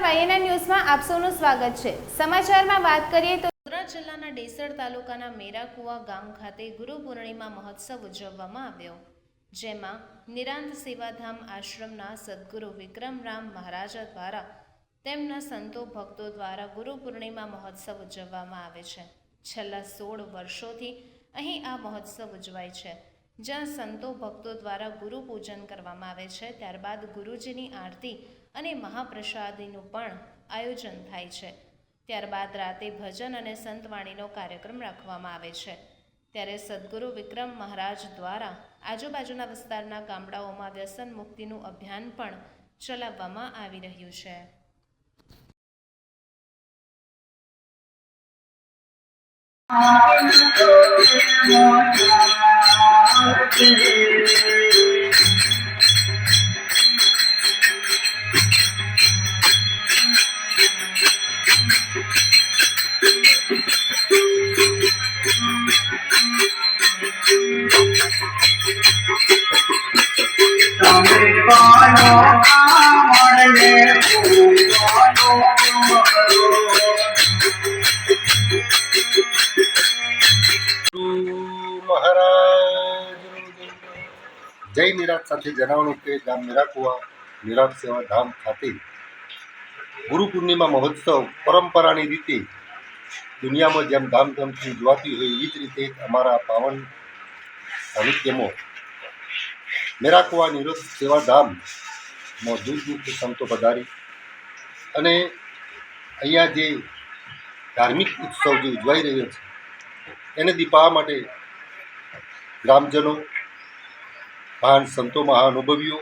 YNN ન્યૂઝમાં આપ સૌનું સ્વાગત છે. સમાચારમાં વાત કરીએ તો સુરત જિલ્લાના ડેસર તાલુકાના મેરાકુવા ગામ ખાતે ગુરુ પૂર્ણિમા મહોત્સવ ઉજવવામાં આવ્યો, જેમાં નિરાંત સેવાધામ આશ્રમના સદગુરુ વિક્રમરામ મહારાજા દ્વારા તેમના સંતો ભક્તો દ્વારા ગુરુ પૂર્ણિમા મહોત્સવ ઉજવવામાં આવે છે. છેલ્લા સોળ વર્ષોથી અહીં આ મહોત્સવ ઉજવાય છે. જ્યાં સંતો ભક્તો દ્વારા ગુરુ પૂજન કરવામાં આવે છે. ત્યારબાદ ગુરુજીની આરતી અને મહાપ્રસાદીનું પણ આયોજન થાય છે. ત્યારબાદ રાતે ભજન અને સંતવાણીનો કાર્યક્રમ રાખવામાં આવે છે. ત્યારે સદગુરુ વિક્રમ મહારાજ દ્વારા આજુબાજુના વિસ્તારના ગામડાઓમાં વ્યસન મુક્તિનું અભિયાન પણ ચલાવવામાં આવી રહ્યું છે. તમે મળે જય નિરાત સાથે જણાવવાનું કે ગામ મીરાકુવા નિરાત સેવા ધામ ખાતે ગુરુ પૂર્ણિમા મહોત્સવ પરંપરાની રીતે દુનિયામાં જેમ ધામધૂમથી ઉજવાતી હોય એવી જ રીતે અમારા પાવન સાહિત્યમાં મેરાકુવા નિરોધ સેવા ધામમાં દૂર દૂરથી સંતો પધારી અને અહીંયા જે ધાર્મિક ઉત્સવ જે ઉજવાઈ રહ્યો છે, એને દીપાવવા માટે ગ્રામજનો મહાન સંતો મહાનુભવીઓ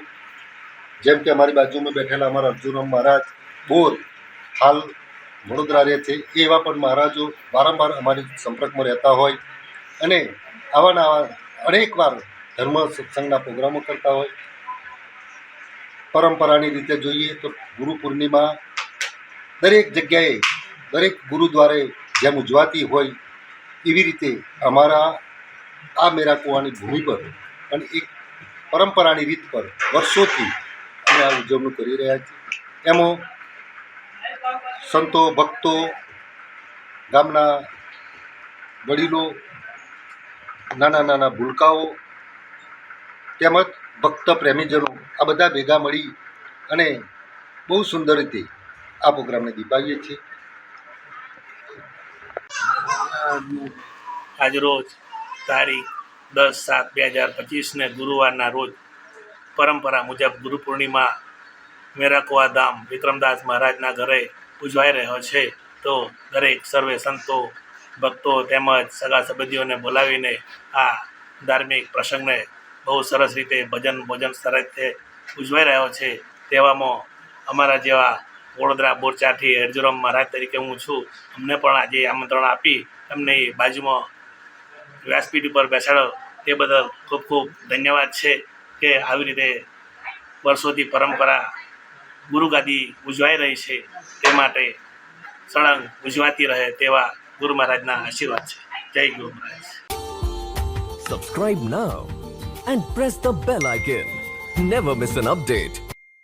જેમ કે અમારી બાજુમાં બેઠેલા અમારા અર્જુનમ મહારાજ, બોર, હાલ વડોદરા રહે છે, એવા પણ મહારાજો વારંવાર અમારી સંપર્કમાં રહેતા હોય અને આવા આવા અનેક વાર ધર્મ સત્સંગના પ્રોગ્રામો કરતા હોય. પરંપરાની રીતે જોઈએ તો ગુરુ પૂર્ણિમા દરેક જગ્યાએ, દરેક ગુરુદ્વારે જેમ ઉજવાતી હોય, એવી રીતે અમારા આ મેરા કુવાની ભૂમિ પર અને એક પરંપરાની રીત પર વર્ષોથી અમે આ ઉજવણી કરી રહ્યા છીએ. એમાં સંતો, ભક્તો, ગામના વડીલો, નાના નાના ભૂલકાઓ, તેમજ ભક્ત પ્રેમીજનો આ બધા ભેગા મળી અને બહુ સુંદર રીતે આ પ્રોગ્રામને દીપાવીએ છીએ. આજરોજ તારીખ દસ સાત બે હજાર પચીસને ગુરુવારના રોજ પરંપરા મુજબ ગુરુ પૂર્ણિમા મેરાકુવા ધામ વિક્રમદાસ મહારાજના ઘરે ઉજવાઈ રહ્યો છે. તો દરેક સર્વે સંતો, ભક્તો તેમજ સગા સંબંધીઓને બોલાવીને આ ધાર્મિક પ્રસંગને બહુ સરસ રીતે ભજન ભોજન સરસ ઉજવાઈ રહ્યો છે. તેવામાં અમારા જેવા વડોદરા બોરચાથી અર્જુરામ મહારાજ તરીકે હું છું. અમને પણ આજે આમંત્રણ આપી એમને બાજુમાં વ્યાસપીઠ ઉપર બેસાડો. તે બદલ ખૂબ ખૂબ ધન્યવાદ છે કે આવી રીતે વર્ષોથી પરંપરા ગુરુગાદી ઉજવાઈ રહી છે તે માટે સળંગ ઉજવાતી રહે તેવા ગુરુ મહારાજના આશીર્વાદ છે. જય ગુરુ મહારાજ. Subscribe now and press the bell icon never miss an update.